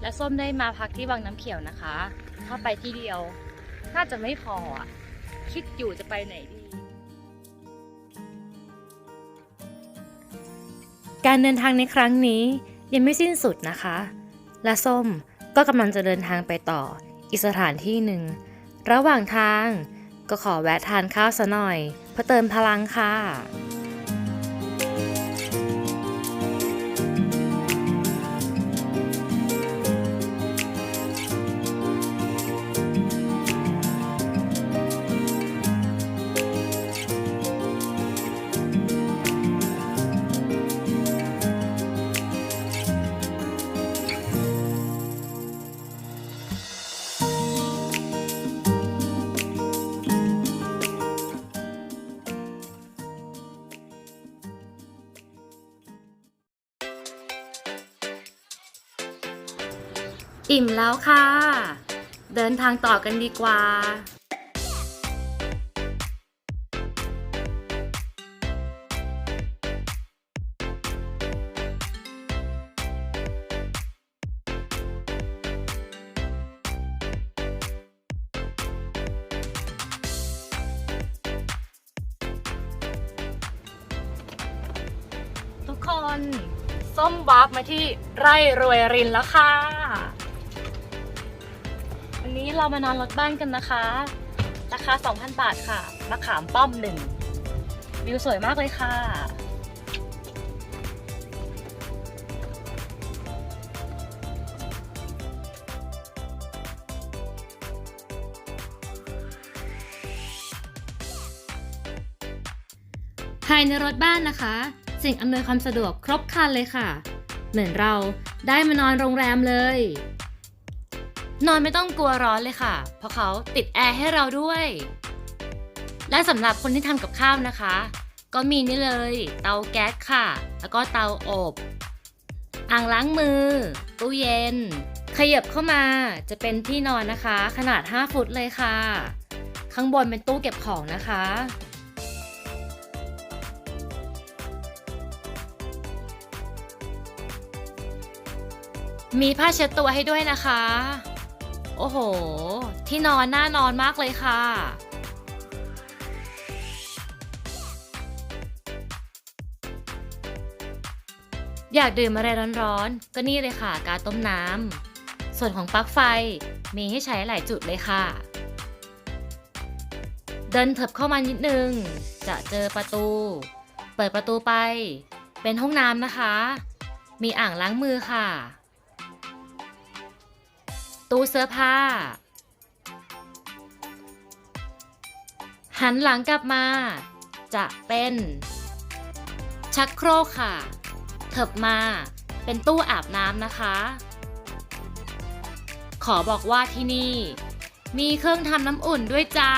และส้มได้มาพักที่วังน้ำเขียวนะคะ ถ้าไปที่เดียว น่าจะไม่พออะ คิดอยู่จะไปไหนดี การเดินทางในครั้งนี้ยังไม่สิ้นสุดนะคะ และส้มก็กำลังจะเดินทางไปต่ออีกสถานที่หนึ่ง ระหว่างทางก็ขอแวะทานข้าวซะหน่อยเพื่อเติมพลังค่ะ อิ่มแล้วค่ะ เดินทางต่อกันดีกว่า ทุกคน ส้มวาร์ปมาที่ไร่รวยรินแล้วค่ะ นี้เรามานอนรถบ้านกันนะคะ ราคา 2,000 บาทค่ะมะขามป้อมหนึ่งวิวสวยมากเลยค่ะ ภายในรถบ้านนะคะ สิ่งอำนวยความสะดวกครบครันเลยค่ะ เหมือนเราได้มานอนโรงแรมเลย นอนไม่ต้องกลัวร้อนเลยค่ะ เพราะเขาติดแอร์ให้เราด้วย และสำหรับคนที่ทำกับข้าวนะคะ ก็มีนี่เลย เตาแก๊สค่ะ แล้วก็เตาอบ อ่างล้างมือ ตู้เย็น ขยับเข้ามาจะเป็นที่นอนนะคะ ขนาด 5 ฟุตเลยค่ะ ข้างบนเป็นตู้เก็บของนะคะมีผ้าเช็ดตัวให้ด้วยนะคะ โอ้โห ที่นอนน่านอนมากเลยค่ะ อยากดื่มอะไรร้อนๆ ก็นี่เลยค่ะ กาต้มน้ำ ส่วนของปลั๊กไฟมีให้ใช้หลายจุดเลยค่ะ เดินเถิบเข้ามานิดนึง จะเจอประตู เปิดประตูไป เป็นห้องน้ำนะคะ มีอ่างล้างมือค่ะ ตู้เสื้อผ้า หันหลังกลับมา จะเป็น ชักโครกค่ะ เถิบมา เป็นตู้อาบน้ำนะคะ ขอบอกว่าที่นี่ มีเครื่องทำน้ำอุ่นด้วยจ้า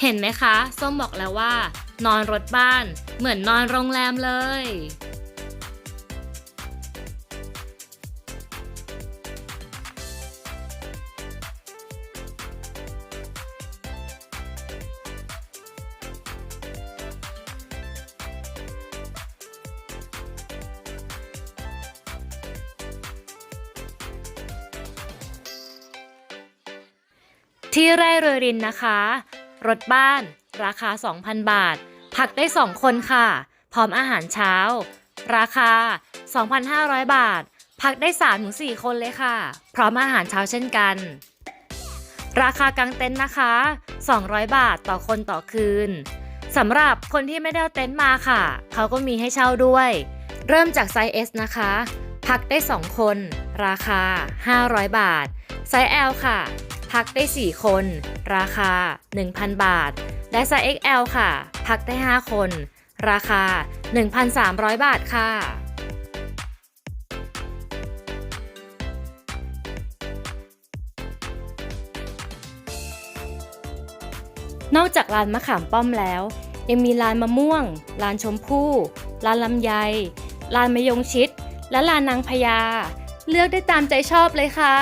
เห็นไหมคะ ส้มบอกแล้วว่า นอนรถบ้านเหมือนนอนโรงแรมเลย ที่ไร่เรือรินนะคะ รถบ้าน ราคา 2,000 บาทพักได้ 2 คนค่ะ พร้อมอาหารเช้า ราคา 2,500 บาทพักได้ 3-4 คนเลยค่ะ พร้อมอาหารเช้าเช่นกัน ราคากางเต็นท์นะคะ 200 บาทต่อคนต่อคืนสำหรับคนที่ไม่ได้เอาเต็นท์มาค่ะ เขาก็มีให้เช่าด้วย เริ่มจากไซส์ S นะคะ พักได้ 2 คน ราคา 500 บาท ไซส์ L ค่ะ พักได้ 4 คน ราคา 1,000 บาท และไซส์ XL ค่ะ พักได้ 5 คน ราคา 1,300 บาทค่ะนอกจากร้านมะขามป้อมแล้ว ยังมีร้านมะม่วง ร้านชมพู่ ร้านลำไย ร้านมะยงชิด และร้านนางพญา เลือกได้ตามใจชอบเลยค่ะ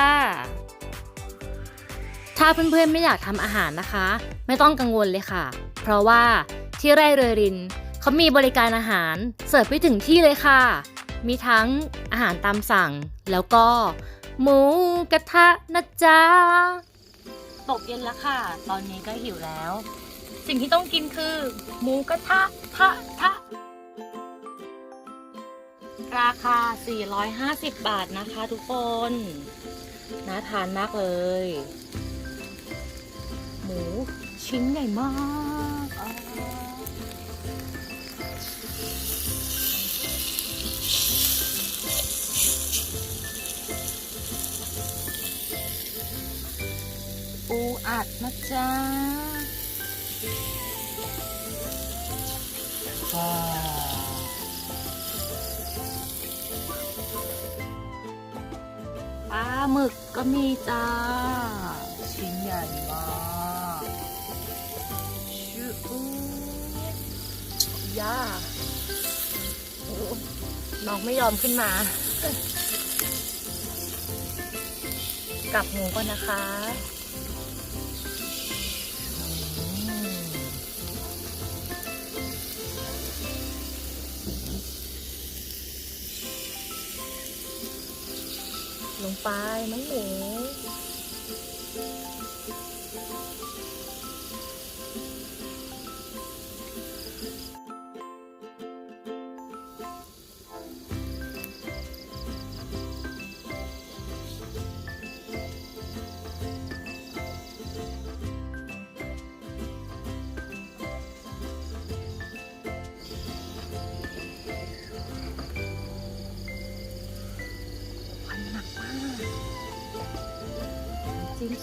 ถ้าเพื่อนๆไม่อยากทำอาหารนะคะ ไม่ต้องกังวลเลยค่ะ เพราะว่าที่ไร่เรอรินเขามีบริการอาหารเสิร์ฟไปถึงที่เลยค่ะ มีทั้งอาหารตามสั่ง แล้วก็ หมูกระทะนะจ๊ะตกเย็นแล้วค่ะ ตอนนี้ก็หิวแล้ว สิ่งที่ต้องกินคือ หมูกระทะทะทะราคา 450 บาทนะคะทุกคน น่าทานมากเลย หมูชิ้นใหญ่มากอ่าปูอัดนะจ๊ะว้าวปลาหมึกก็มีจ้า ชิ้นใหญ่มาก ย่าโอ้น้องไม่ยอมขึ้นมา กลับหมูก่อนนะคะลงไปน้องหมู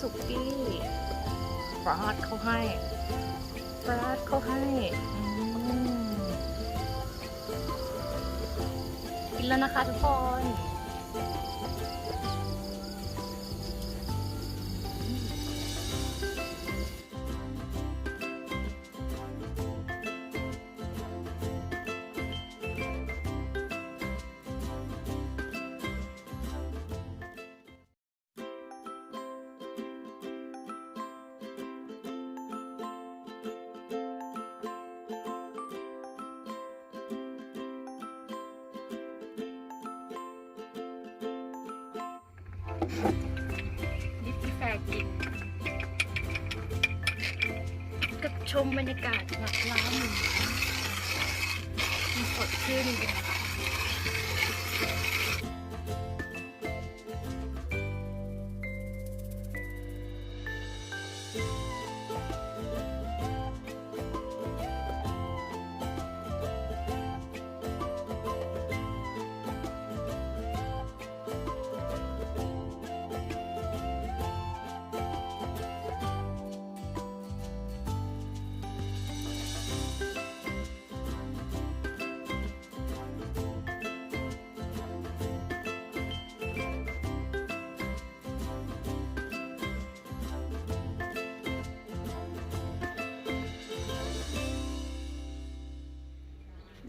สุกี้ฟราดเขาให้ฟราดเขาให้กินแล้วนะคะทุกคน นี่ที่แฟกินก็ชมบรรยากาศหลักล้านหมูมันสดชื่นจริงๆ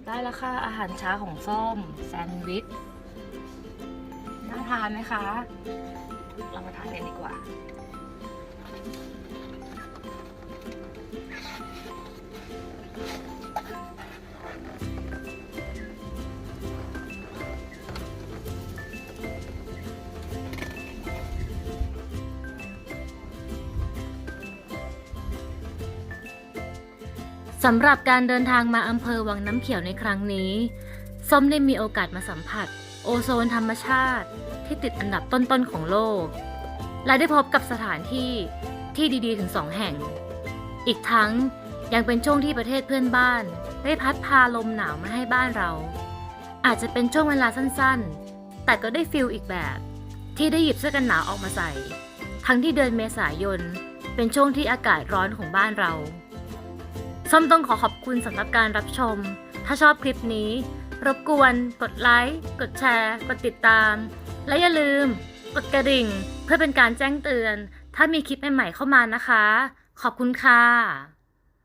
ได้แล้วค่ะอาหารเช้าของส้มแซนด์วิชน่าทานไหมคะ เรามาทานกันดีกว่า สำหรับการเดินทางมาอำเภอวังน้ำเขียวในครั้งนี้ ส้มได้มีโอกาสมาสัมผัส โอโซนธรรมชาติที่ติดอันดับต้นๆของโลก และได้พบกับสถานที่ที่ดีๆถึงสองแห่ง อีกทั้งยังเป็นช่วงที่ประเทศเพื่อนบ้าน ได้พัดพาลมหนาวมาให้บ้านเรา อาจจะเป็นช่วงเวลาสั้นๆ แต่ก็ได้ฟิลอีกแบบ ที่ได้หยิบเสื้อกันหนาวออกมาใส่ ทั้งที่เดือนเมษายนเป็นช่วงที่อากาศร้อนของบ้านเรา ส้มต้องขอขอบคุณสำหรับการรับชม ถ้าชอบคลิปนี้ รบกวนกดไลค์ กดแชร์ กดติดตาม และอย่าลืม กดกระดิ่ง เพื่อเป็นการแจ้งเตือน ถ้ามีคลิปใหม่ๆเข้ามานะคะ ขอบคุณค่ะ